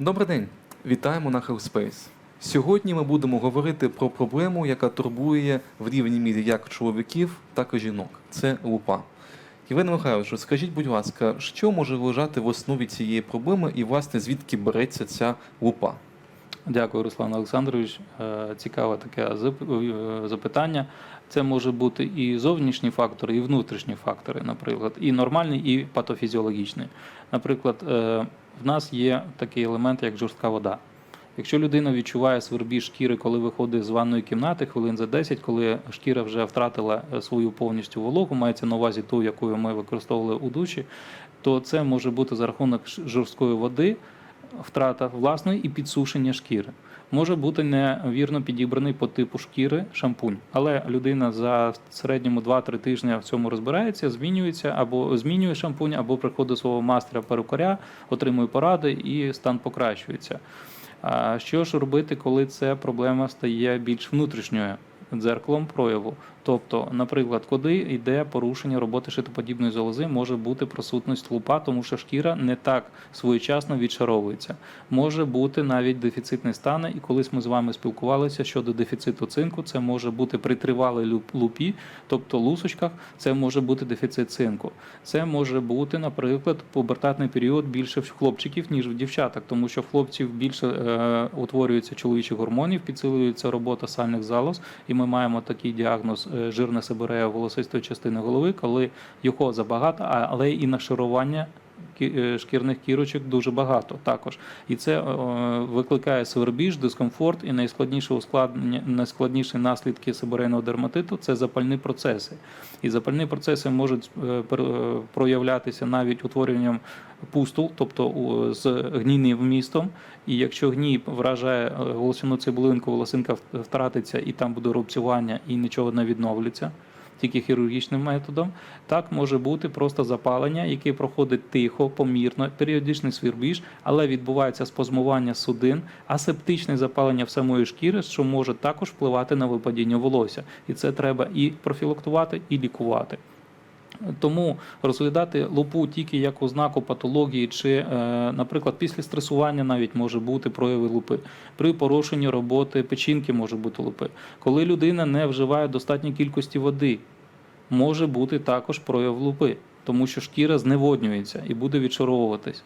Добрий день, вітаємо на Hellspace. Сьогодні ми будемо говорити про проблему, яка турбує в рівній мірі як чоловіків, так і жінок. Це лупа. Євгене Михайловичу, скажіть, будь ласка, що може лежати в основі цієї проблеми і, власне, звідки береться ця лупа? Дякую, Руслан Олександрович. Е, Цікаве таке е, запитання. Це може бути і зовнішні фактори, і внутрішні фактори, наприклад, і нормальний, і патофізіологічний. Наприклад, е, в нас є такий елемент, як жорстка вода. Якщо людина відчуває свербі шкіри, коли виходить з ванної кімнати, хвилин за 10, коли шкіра вже втратила е, свою повністю вологу, мається на увазі ту, яку ми використовували у душі, то це може бути за рахунок жорсткої води, втрата власної і підсушення шкіри. Може бути невірно підібраний по типу шкіри шампунь, але людина за середньому 2-3 тижні в цьому розбирається, змінюється або змінює шампунь, або приходить свого майстра перукаря, отримує поради і стан покращується. А що ж робити, коли ця проблема стає більш внутрішньою дзеркалом прояву? Тобто, наприклад, коли йде порушення роботи шитоподібної залози, може бути присутність лупа, тому що шкіра не так своєчасно відшаровується. Може бути навіть дефіцитний стан, і колись ми з вами спілкувалися щодо дефіциту цинку. Це може бути при тривалій лупі, тобто лусочках, це може бути дефіцит цинку. Це може бути, наприклад, пубертатний період більше в хлопчиків, ніж в дівчаток, тому що в хлопців більше е, утворюється чоловічих гормонів, підсилюється робота сальних залоз, і ми маємо такий діагноз е, жирна собирає волосистої частини голови, коли його забагато, але і нашарування кі- е, шкірних кірочок дуже багато також. І це е, викликає свербіж, дискомфорт і найскладніше ускладнення, найскладніші наслідки сибирейного дерматиту це запальні процеси. І запальні процеси можуть е, е, проявлятися навіть утворенням пустул, тобто з гнійним вмістом. І якщо гній вражає е, волосяну цибулинку, волосинка втратиться і там буде рубцювання і нічого не відновлюється. Тільки хірургічним методом, так може бути просто запалення, яке проходить тихо, помірно, періодичний свірбіж, але відбувається спазмування судин, асептичне запалення в самої шкіри, що може також впливати на випадіння волосся. І це треба і профілактувати, і лікувати. Тому розглядати лупу тільки як ознаку патології, чи, е, наприклад, після стресування навіть може бути прояви лупи. При порушенні роботи печінки може бути лупи. Коли людина не вживає достатньої кількості води, може бути також прояв лупи, тому що шкіра зневоднюється і буде відшаровуватись.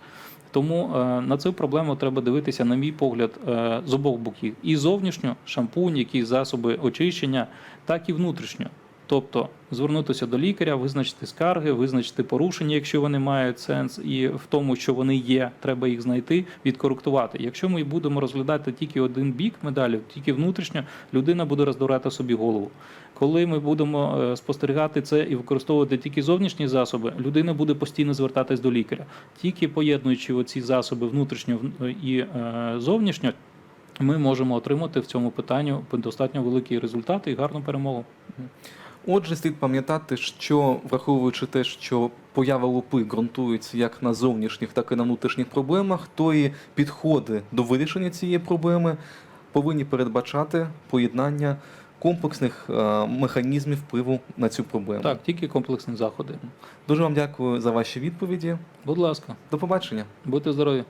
Тому е, на цю проблему треба дивитися, на мій погляд, е, з обох боків: і зовнішньо шампунь, якісь засоби очищення, так і внутрішньо. Тобто звернутися до лікаря, визначити скарги, визначити порушення, якщо вони мають сенс, і в тому, що вони є, треба їх знайти, відкоректувати. Якщо ми будемо розглядати тільки один бік медалі, тільки внутрішньо, людина буде роздурати собі голову. Коли ми будемо е, спостерігати це і використовувати тільки зовнішні засоби, людина буде постійно звертатись до лікаря. Тільки поєднуючи оці засоби внутрішньо і е, зовнішньо, ми можемо отримати в цьому питанні достатньо великі результати і гарну перемогу. Отже, слід пам'ятати, що враховуючи те, що поява лупи ґрунтується як на зовнішніх, так і на внутрішніх проблемах, то і підходи до вирішення цієї проблеми повинні передбачати поєднання комплексних е, механізмів впливу на цю проблему. Так, тільки комплексні заходи. Дуже вам дякую за ваші відповіді. Будь ласка, До побачення. будьте здорові.